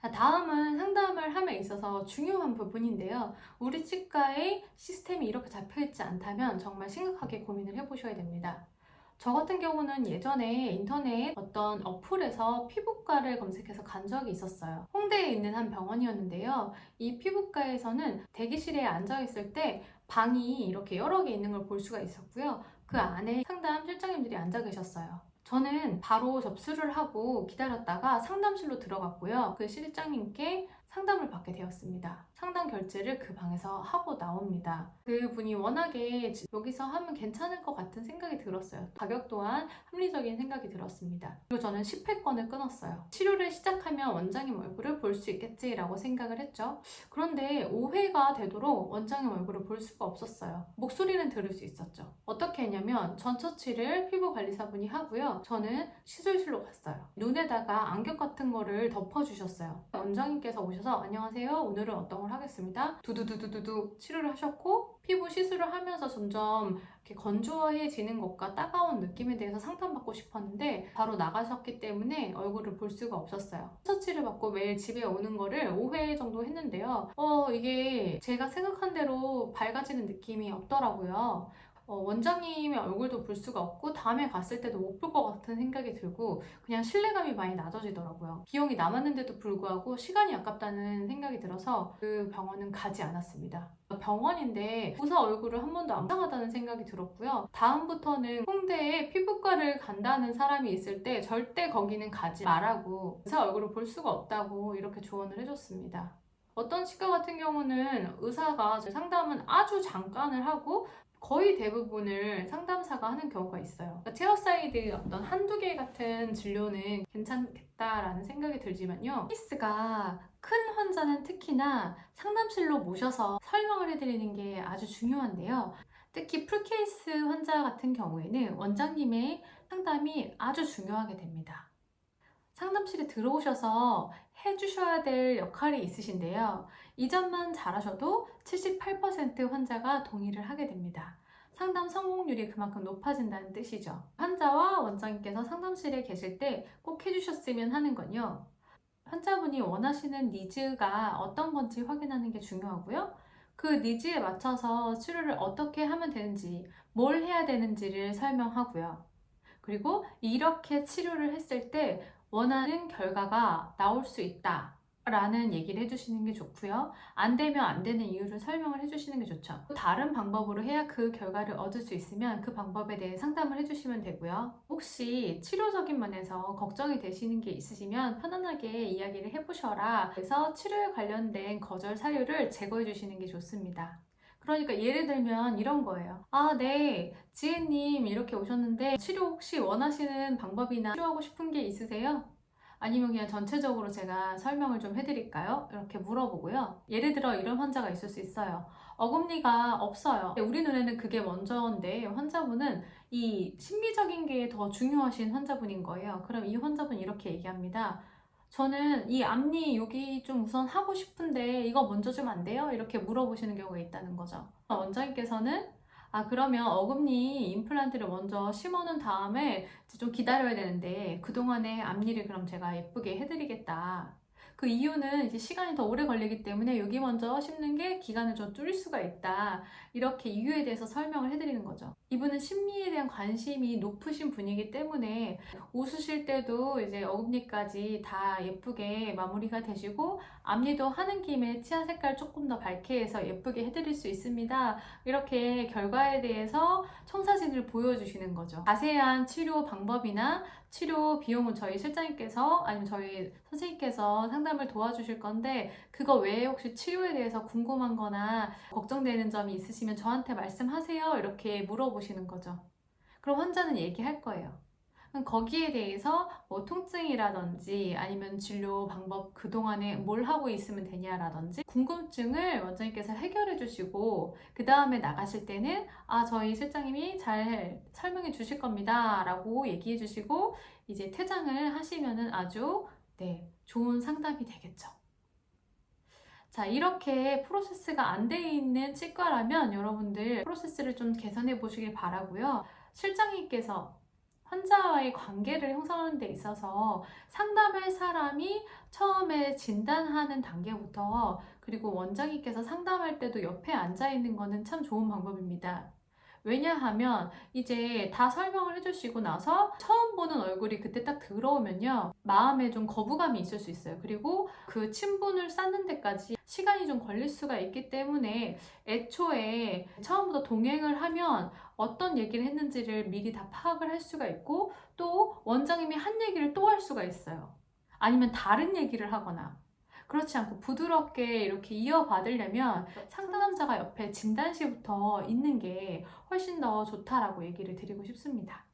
자, 다음은 상담을 함에 있어서 중요한 부분인데요. 우리 치과의 시스템이 이렇게 잡혀있지 않다면 정말 심각하게 고민을 해보셔야 됩니다. 저 같은 경우는 예전에 인터넷 어떤 어플에서 피부과를 검색해서 간 적이 있었어요. 홍대에 있는 한 병원이었는데요. 이 피부과에서는 대기실에 앉아있을 때 방이 이렇게 여러 개 있는 걸 볼 수가 있었고요. 그 안에 상담 실장님들이 앉아 계셨어요. 저는 바로 접수를 하고 기다렸다가 상담실로 들어갔고요. 그 실장님께 상담을 받게 되었습니다. 상담 결제를 그 방에서 하고 나옵니다. 그 분이 워낙에 여기서 하면 괜찮을 것 같은 생각이 들었어요. 가격 또한 합리적인 생각이 들었습니다. 그리고 저는 10회권을 끊었어요. 치료를 시작하면 원장님 얼굴을 볼 수 있겠지라고 생각을 했죠. 그런데 5회가 되도록 원장님 얼굴을 볼 수가 없었어요. 목소리는 들을 수 있었죠. 어떻게 했냐면 전처치를 피부관리사분이 하고요. 저는 시술실로 갔어요. 눈에다가 안경 같은 거를 덮어주셨어요. 원장님께서 오 셔서 안녕하세요. 오늘은 어떤 걸 하겠습니다. 두두두두두두 치료를 하셨고 피부 시술을 하면서 점점 이렇게 건조해지는 것과 따가운 느낌에 대해서 상담받고 싶었는데 바로 나가셨기 때문에 얼굴을 볼 수가 없었어요. 처치를 받고 매일 집에 오는 거를 5회 정도 했는데요. 어, 이게 제가 생각한 대로 밝아지는 느낌이 없더라고요. 어, 원장님의 얼굴도 볼 수가 없고 다음에 갔을 때도 못 볼 것 같은 생각이 들고 그냥 신뢰감이 많이 낮아지더라고요. 비용이 남았는데도 불구하고 시간이 아깝다는 생각이 들어서 그 병원은 가지 않았습니다. 병원인데 의사 얼굴을 한 번도 안 당하다는 생각이 들었고요. 다음부터는 홍대에 피부과를 간다는 사람이 있을 때 절대 거기는 가지 말라고 의사 얼굴을 볼 수가 없다고 이렇게 조언을 해줬습니다. 어떤 치과 같은 경우는 의사가 상담은 아주 잠깐을 하고 거의 대부분을 상담사가 하는 경우가 있어요. 그러니까 체어사이드 어떤 한두 개 같은 진료는 괜찮겠다라는 생각이 들지만요. 케이스가 큰 환자는 특히나 상담실로 모셔서 설명을 해드리는 게 아주 중요한데요. 특히 풀케이스 환자 같은 경우에는 원장님의 상담이 아주 중요하게 됩니다. 상담실에 들어오셔서 해주셔야 될 역할이 있으신데요. 이 점만 잘하셔도 78% 환자가 동의를 하게 됩니다. 상담 성공률이 그만큼 높아진다는 뜻이죠. 환자와 원장님께서 상담실에 계실 때 꼭 해주셨으면 하는 건요. 환자분이 원하시는 니즈가 어떤 건지 확인하는 게 중요하고요. 그 니즈에 맞춰서 치료를 어떻게 하면 되는지, 뭘 해야 되는지를 설명하고요. 그리고 이렇게 치료를 했을 때 원하는 결과가 나올 수 있다. 라는 얘기를 해주시는 게 좋고요. 안 되면 안 되는 이유를 설명을 해주시는 게 좋죠. 다른 방법으로 해야 그 결과를 얻을 수 있으면 그 방법에 대해 상담을 해주시면 되고요. 혹시 치료적인 면에서 걱정이 되시는 게 있으시면 편안하게 이야기를 해보셔라. 그래서 치료에 관련된 거절 사유를 제거해 주시는 게 좋습니다. 그러니까 예를 들면 이런 거예요. 아, 네. 지혜님 이렇게 오셨는데 치료 혹시 원하시는 방법이나 치료하고 싶은 게 있으세요? 아니면 그냥 전체적으로 제가 설명을 좀 해드릴까요? 이렇게 물어보고요. 예를 들어 이런 환자가 있을 수 있어요. 어금니가 없어요. 우리 눈에는 그게 먼저인데 환자분은 이 심미적인 게 더 중요하신 환자분인 거예요. 그럼 이 환자분 이렇게 얘기합니다. 저는 이 앞니 여기 좀 우선 하고 싶은데 이거 먼저 좀 안 돼요? 이렇게 물어보시는 경우가 있다는 거죠. 원장님께서는 아 그러면 어금니 임플란트를 먼저 심어놓은 다음에 좀 기다려야 되는데 그동안에 앞니를 그럼 제가 예쁘게 해드리겠다. 그 이유는 이제 시간이 더 오래 걸리기 때문에 여기 먼저 심는 게 기간을 좀 줄일 수가 있다. 이렇게 이유에 대해서 설명을 해드리는 거죠. 이분은 심리에 대한 관심이 높으신 분이기 때문에 웃으실 때도 이제 어금니까지 다 예쁘게 마무리가 되시고 앞니도 하는 김에 치아 색깔 조금 더 밝게 해서 예쁘게 해드릴 수 있습니다. 이렇게 결과에 대해서 청사진을 보여주시는 거죠. 자세한 치료 방법이나 치료 비용은 저희 실장님께서 아니면 저희 선생님께서 상담을 도와주실 건데 그거 외에 혹시 치료에 대해서 궁금한 거나 걱정되는 점이 있으시면 저한테 말씀하세요. 이렇게 물어보시 는 거죠. 그럼 환자는 얘기할 거예요. 거기에 대해서 뭐 통증이라든지 아니면 진료 방법 그동안에 뭘 하고 있으면 되냐라든지 궁금증을 원장님께서 해결해 주시고 그 다음에 나가실 때는 아 저희 실장님이 잘 설명해 주실 겁니다 라고 얘기해 주시고 이제 퇴장을 하시면은 아주 네 좋은 상담이 되겠죠. 자, 이렇게 프로세스가 안 돼 있는 치과라면 여러분들 프로세스를 좀 개선해 보시길 바라고요. 실장님께서 환자와의 관계를 형성하는 데 있어서 상담할 사람이 처음에 진단하는 단계부터 그리고 원장님께서 상담할 때도 옆에 앉아 있는 거는 참 좋은 방법입니다. 왜냐하면 이제 다 설명을 해주시고 나서 처음 보는 얼굴이 그때 딱 들어오면요. 마음에 좀 거부감이 있을 수 있어요. 그리고 그 친분을 쌓는 데까지 시간이 좀 걸릴 수가 있기 때문에 애초에 처음부터 동행을 하면 어떤 얘기를 했는지를 미리 다 파악을 할 수가 있고 또 원장님이 한 얘기를 또 할 수가 있어요. 아니면 다른 얘기를 하거나 그렇지 않고 부드럽게 이렇게 이어받으려면 상담자가 옆에 진단실부터 있는 게 훨씬 더 좋다라고 얘기를 드리고 싶습니다.